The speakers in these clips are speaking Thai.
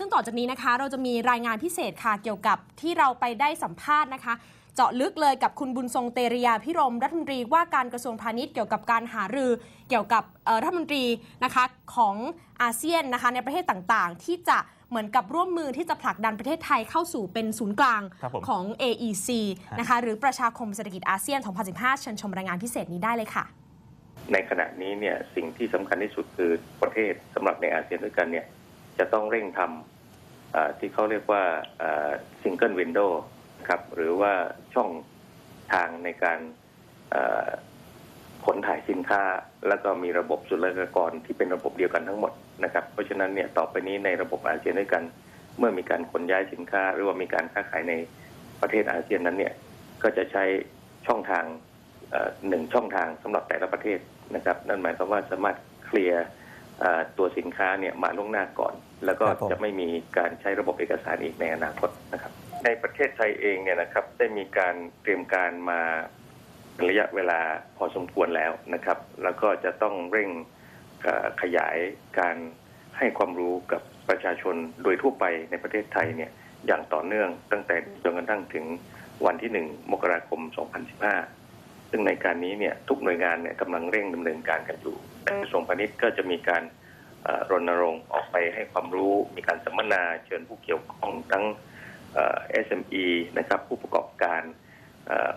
ซึ่งต่อจากนี้นะคะ เราจะมีรายงานพิเศษค่ะเกี่ยวกับที่เราไปได้สัมภาษณ์นะคะ เจาะลึกเลยกับคุณบุญทรงเตรียาพิรมรัฐมนตรีว่าการกระทรวงพาณิชย์เกี่ยวกับการหารือเกี่ยวกับเอ่อรัฐมนตรีนะคะของอาเซียนนะคะในประเทศต่างๆ ที่จะเหมือนกับร่วมมือที่จะผลักดันประเทศไทยเข้าสู่เป็นศูนย์กลางครับผมของ AEC นะคะหรือประชาคมเศรษฐกิจอาเซียน 2015 เชิญชมรายงานพิเศษนี้ได้เลยค่ะ ในขณะนี้เนี่ยสิ่งที่สำคัญที่สุดคือประเทศสำหรับในอาเซียนด้วยกันเนี่ย จะต้องเร่งทำที่เขาเรียกว่าซิงเกิลวินโดว์ครับหรือว่าช่องทางในการขนถ่ายสินค้า แล้วก็มีระบบศุลกากรที่เป็นระบบเดียวกันทั้งหมดนะครับ เพราะฉะนั้นเนี่ยต่อไปนี้ในระบบอาเซียนด้วยกัน เมื่อมีการขนย้ายสินค้า หรือว่ามีการค้าขายในประเทศอาเซียนนั้นเนี่ยก็จะใช้ช่องทางหนึ่งช่องทางสำหรับแต่ละประเทศนะครับ นั่นหมายความว่าสามารถเคลียร์ ตัวสินค้าเนี่ยมาล่วงหน้าก่อน แล้วก็ครับผมจะไม่มีการใช้ระบบเอกสารอีกในอนาคตนะครับ ในประเทศไทยเองเนี่ยนะครับได้มีการเตรียมการมาเป็นระยะเวลาพอสมควรแล้วนะครับ แล้วก็จะต้องเร่งเอ่อขยายการให้ความรู้กับประชาชนโดยทั่วไปในประเทศไทยเนี่ยอย่างต่อเนื่องตั้งแต่จนกระทั่งถึงวันที่หนึ่งมกราคม 2015 ซึ่งในการนี้เนี่ยทุกหน่วยงานเนี่ยกำลังเร่งดำเนินการกันอยู่ แต่กระทรวงพาณิชย์ก็จะมีการรณรงค์ออกไปให้ความรู้มีการสัมมนาเชิญผู้เกี่ยวข้องทั้ง SME นะครับผู้ประกอบการ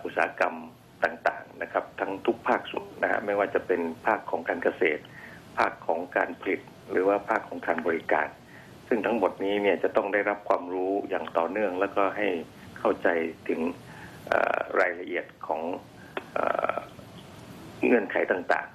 อุตสาหกรรมต่างๆนะครับทั้งทุกภาคส่วนนะฮะไม่ว่าจะเป็นภาคของการเกษตร ภาคของการผลิต หรือว่าภาคของการบริการ ซึ่งทั้งหมดนี้เนี่ยจะต้องได้รับความรู้อย่างต่อเนื่อง แล้วก็ให้เข้าใจถึงรายละเอียดของเอ่อเงื่อนไขต่าง